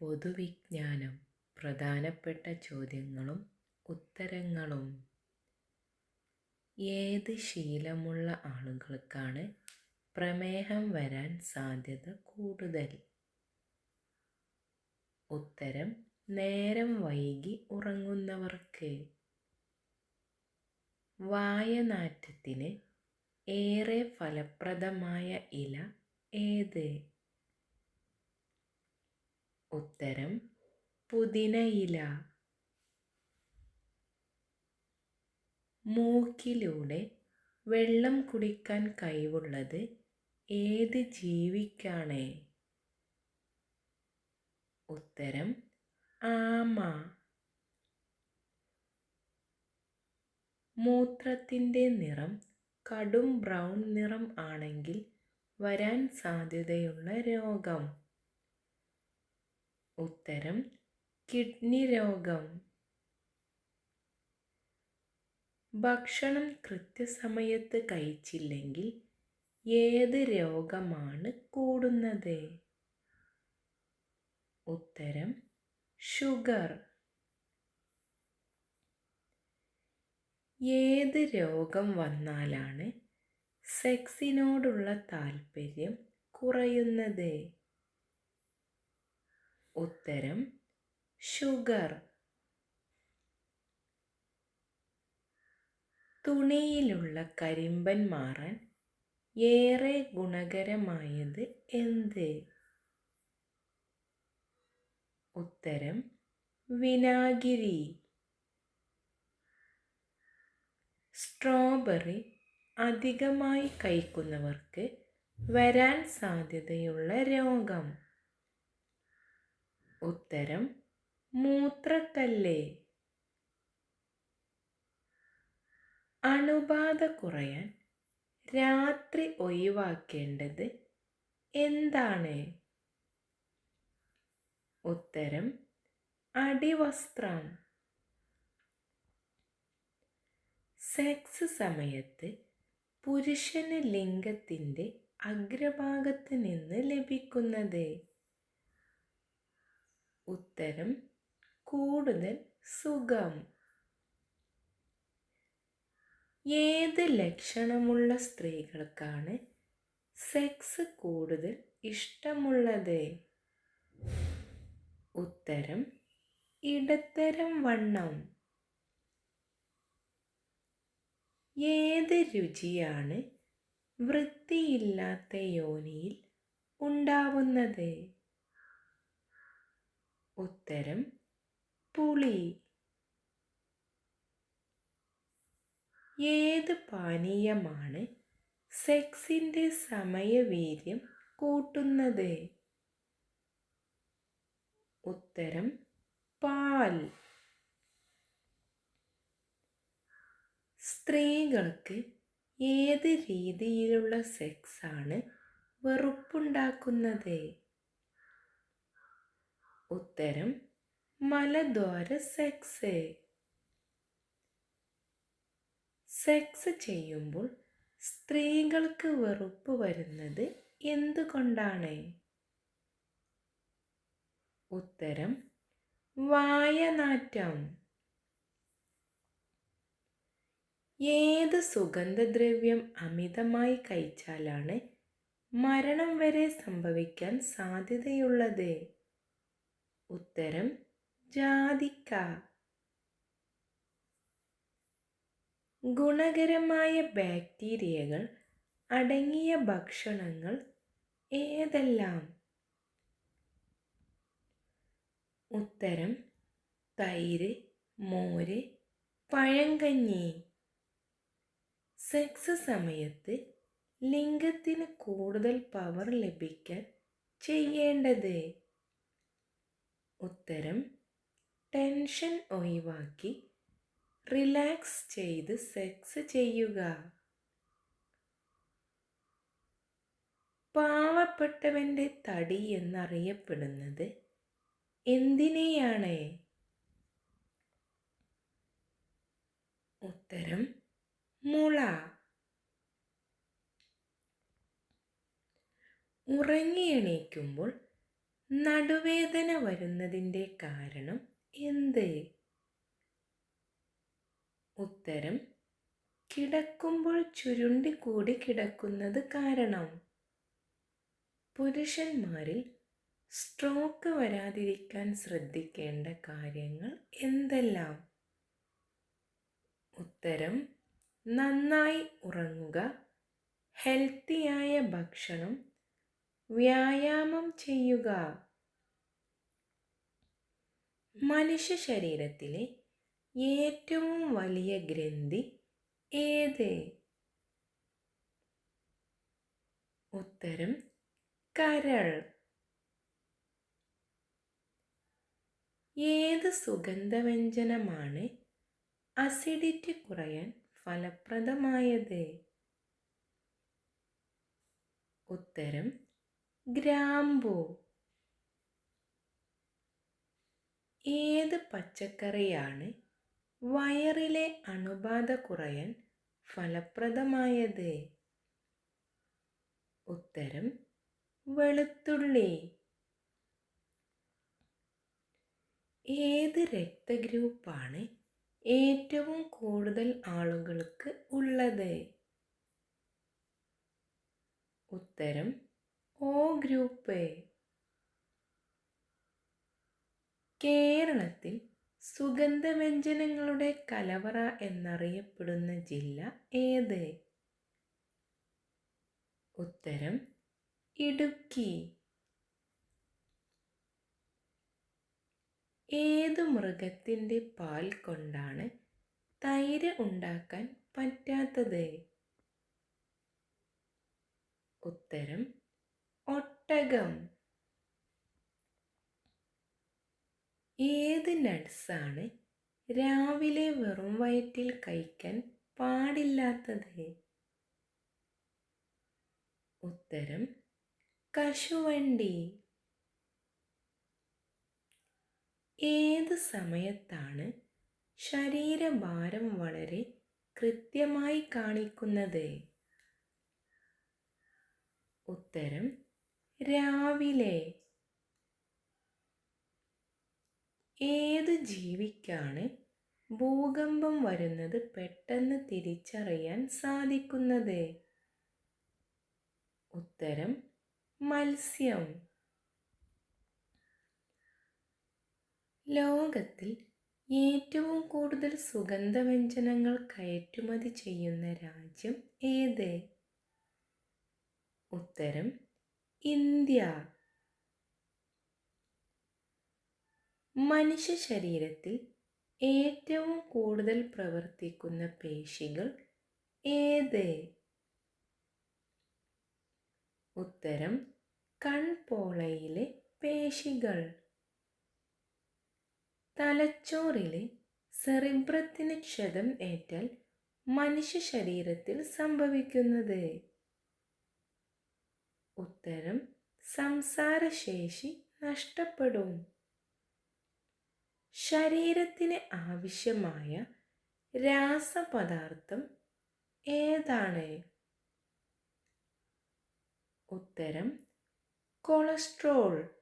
പൊതുവിജ്ഞാനം പ്രധാനപ്പെട്ട ചോദ്യങ്ങളും ഉത്തരങ്ങളും. ഏത് ശീലമുള്ള ആളുകൾക്കാണ് പ്രമേഹം വരാൻ സാധ്യത കൂടുതൽ? ഉത്തരം നേരം വൈകി ഉറങ്ങുന്നവർക്ക്. വായനാറ്റത്തിന് ഏറെ ഫലപ്രദമായ ഇല ഏത്? ഉത്തരം പുതിനയില. മൂക്കിലൂടെ വെള്ളം കുടിക്കാൻ കഴിവുള്ളത് ഏത് ജീവിക്കാണ്? ഉത്തരം ആമ. മൂത്രത്തിന്റെ നിറം കടും ബ്രൗൺ നിറം ആണെങ്കിൽ വരാൻ സാധ്യതയുള്ള രോഗം. ഉത്തരം കിഡ്നി രോഗം. ഭക്ഷണം കൃത്യസമയത്ത് കഴിച്ചില്ലെങ്കിൽ ഏത് രോഗമാണ് കൂടുന്നത്? ഉത്തരം ഷുഗർ. ഏത് രോഗം വന്നാലാണ് സെക്സിനോടുള്ള താല്പര്യം കുറയുന്നത്? ഉത്തരം ഷുഗർ തുണിയിലുള്ള കരിമ്പൻ മാറാൻ ഏറെ ഗുണകരമായത് എന്ത്? ഉത്തരം വിനാഗിരി. സ്ട്രോബെറി അധികമായി കഴിക്കുന്നവർക്ക് വരാൻ സാധ്യതയുള്ള രോഗം. ഉത്തരം മൂത്രക്കല്ലേ അണുബാധ കുറയാൻ രാത്രി ഒഴിവാക്കേണ്ടത് എന്താണ്? ഉത്തരം അടിവസ്ത്രം. സെക്സ് സമയത്ത് പുരുഷന് ലിംഗത്തിന്റെ അഗ്രഭാഗത്ത് നിന്ന് ലഭിക്കുന്നത് ഉത്തരം കൂടുതൽ സുഖം. ഏത് ലക്ഷണമുള്ള സ്ത്രീകൾക്കാണ് സെക്സ് കൂടുതൽ ഇഷ്ടമുള്ളത്? ഉത്തരം ഇടത്തരം വണ്ണം. ഏത് രുചിയാണ് വൃത്തിയില്ലാത്ത യോനിയിൽ ഉണ്ടാവുന്നത്? ഉത്തരം പുളി. ഏത് പാനീയമാണ് സെക്സിന്റെ സമയവീര്യം കൂട്ടുന്നത്? ഉത്തരം പാൽ. സ്ത്രീകൾക്ക് ഏത് രീതിയിലുള്ള സെക്സാണ് വെറുപ്പുണ്ടാക്കുന്നത്? ഉത്തരം മലദ്വാര സെക്സ്. സെക്സ് ചെയ്യുമ്പോൾ സ്ത്രീകൾക്ക് വെറുപ്പ് വരുന്നത് എന്തുകൊണ്ടാണ്? ഉത്തരം വായനാറ്റം. ഏത് സുഗന്ധദ്രവ്യം അമിതമായി കഴിച്ചാലാണ് മരണം വരെ സംഭവിക്കാൻ സാധ്യതയുള്ളത്? ഉത്തരം ജാതിക്ക. ഗുണകരമായ ബാക്ടീരിയകൾ അടങ്ങിയ ഭക്ഷണങ്ങൾ ഏതെല്ലാം? ഉത്തരം തൈര് മോര് പഴങ്കഞ്ഞി. സെക്സ് സമയത്ത് ലിംഗത്തിന് കൂടുതൽ പവർ ലഭിക്കാൻ ചെയ്യേണ്ടത് ഉത്തരം ടെൻഷൻ ഒഴിവാക്കി റിലാക്സ് ചെയ്ത് സെക്സ് ചെയ്യുക. പാവപ്പെട്ടവന്റെ തടി എന്നറിയപ്പെടുന്നത് എന്തിനെയാണ്? ഉത്തരം മുള. ഉറങ്ങി എണീക്കുമ്പോൾ നടുവേദന വരുന്നതിന്റെ കാരണം എന്ത്? ഉത്തരം കിടക്കുമ്പോൾ ചുരുണ്ടി കൂടി കിടക്കുന്നത് കാരണം. പുരുഷന്മാരിൽ സ്ട്രോക്ക് വരാതിരിക്കാൻ ശ്രദ്ധിക്കേണ്ട കാര്യങ്ങൾ എന്തെല്ലാം? ഉത്തരം നന്നായി ഉറങ്ങുക ഹെൽത്തിയായ ഭക്ഷണം വ്യായാമം ചെയ്യുക. മനുഷ്യ ശരീരത്തിലെ ഏറ്റവും വലിയ ഗ്രന്ഥി ഏത്? ഉത്തരം കരൾ. ഏത് സുഗന്ധവ്യഞ്ജനമാണ് അസിഡിറ്റി കുറയാൻ ഫലപ്രദമായത്? ഉത്തരം ഗ്രാമ്പു. ഏത് പച്ചക്കറിയാണ് വയറിലെ അണുബാധ കുറയാൻ ഫലപ്രദമായത്? ഉത്തരം വെളുത്തുള്ളി. ഏത് രക്തഗ്രൂപ്പാണ് ഏറ്റവും കൂടുതൽ ആളുകൾക്ക് ഉള്ളത്? ഉത്തരം ഓ ഗ്രൂപ്പ് കേരളത്തിൽ സുഗന്ധവ്യഞ്ജനങ്ങളുടെ കലവറ എന്നറിയപ്പെടുന്ന ജില്ല ഏത്? ഉത്തരം ഇടുക്കി. ഏതു മൃഗത്തിന്റെ പാൽ കൊണ്ടാണ് തൈര് ഉണ്ടാക്കാൻ പറ്റാത്തത്? ഉത്തരം ഒട്ടകം. ഏത് നട്സാണ് രാവിലെ വെറും വയറ്റിൽ കഴിക്കാൻ പാടില്ലാത്തത്? ഉത്തരം കശുവണ്ടി. ഏത് സമയത്താണ് ശരീരഭാരം വളരെ കൃത്യമായി കാണിക്കുന്നത്? ഉത്തരം രാവിലെ ഏത് ജീവിക്കാണ് ഭൂകമ്പം വരുന്നത് പെട്ടെന്ന് തിരിച്ചറിയാൻ സാധിക്കുന്നത്? ഉത്തരം മത്സ്യം. ലോകത്തിൽ ഏറ്റവും കൂടുതൽ സുഗന്ധവ്യഞ്ജനങ്ങൾ കയറ്റുമതി ചെയ്യുന്ന രാജ്യം ഏത്? ഉത്തരം ഇന്ത്യ. മനുഷ്യ ശരീരത്തിൽ ഏറ്റവും കൂടുതൽ പ്രവർത്തിക്കുന്ന പേശികൾ ഏത്? ഉത്തരം കൺപോളയിലെ പേശികൾ. തലച്ചോറിലെ സെറിബ്രത്തിന് ക്ഷതം ഏറ്റാൽ മനുഷ്യ ശരീരത്തിൽ സംഭവിക്കുന്നത്? ഉത്തരം സംസാരശേഷി നഷ്ടപ്പെടും. ശരീരത്തിന് ആവശ്യമായ രാസപദാർത്ഥം ഏതാണ്? ഉത്തരം കൊളസ്ട്രോൾ.